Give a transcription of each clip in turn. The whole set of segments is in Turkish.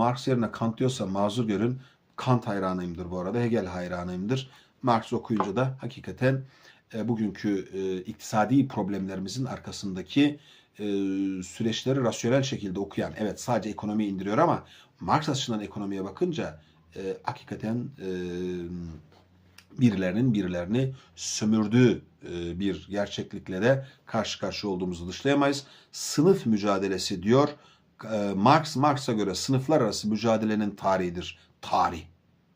Marx yerine Kant diyorsa mazur görün. Kant hayranıyımdır bu arada. Hegel hayranıyımdır. Marx okuyunca da hakikaten e, bugünkü e, iktisadi problemlerimizin arkasındaki e, süreçleri rasyonel şekilde okuyan, evet sadece ekonomiyi indiriyor ama Marx açısından ekonomiye bakınca e, hakikaten e, birilerinin birilerini sömürdüğü e, bir gerçeklikle de karşı karşıya olduğumuzu dışlayamayız. Sınıf mücadelesi diyor. E, Marx, Marx'a göre sınıflar arası mücadelenin tarihidir. Tarih.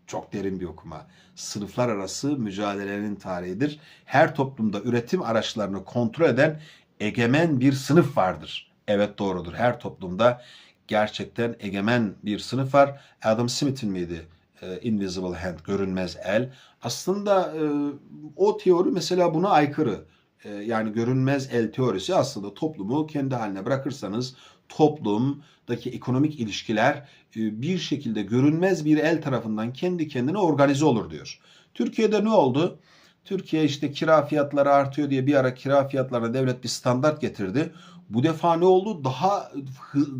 Çok derin bir okuma. Sınıflar arası mücadelenin tarihidir. Her toplumda üretim araçlarını kontrol eden egemen bir sınıf vardır. Evet doğrudur. Her toplumda gerçekten egemen bir sınıf var. Adam Smith'in miydi? E, Invisible Hand, görünmez el. Aslında e, o teori mesela buna aykırı. E, yani görünmez el teorisi aslında toplumu kendi haline bırakırsanız toplumdaki ekonomik ilişkiler e, bir şekilde görünmez bir el tarafından kendi kendine organize olur diyor. Türkiye'de ne oldu? Türkiye işte kira fiyatları artıyor diye bir ara kira fiyatlarına devlet bir standart getirdi. Bu defa ne oldu? Daha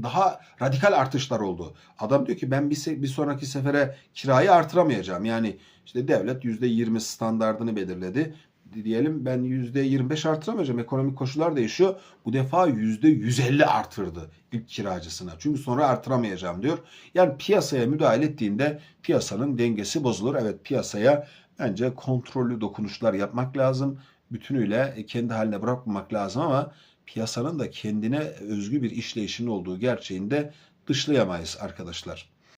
daha radikal artışlar oldu. Adam diyor ki ben bir, bir sonraki sefere kirayı artıramayacağım. Yani işte devlet %20 standardını belirledi. Diyelim ben %25 artıramayacağım. Ekonomik koşullar değişiyor. Bu defa %150 artırdı ilk kiracısına. Çünkü sonra artıramayacağım diyor. Yani piyasaya müdahale ettiğinde piyasanın dengesi bozulur. Evet piyasaya bence kontrollü dokunuşlar yapmak lazım. Bütünüyle kendi haline bırakmamak lazım ama piyasanın da kendine özgü bir işleyişinin olduğu gerçeğini de dışlayamayız arkadaşlar.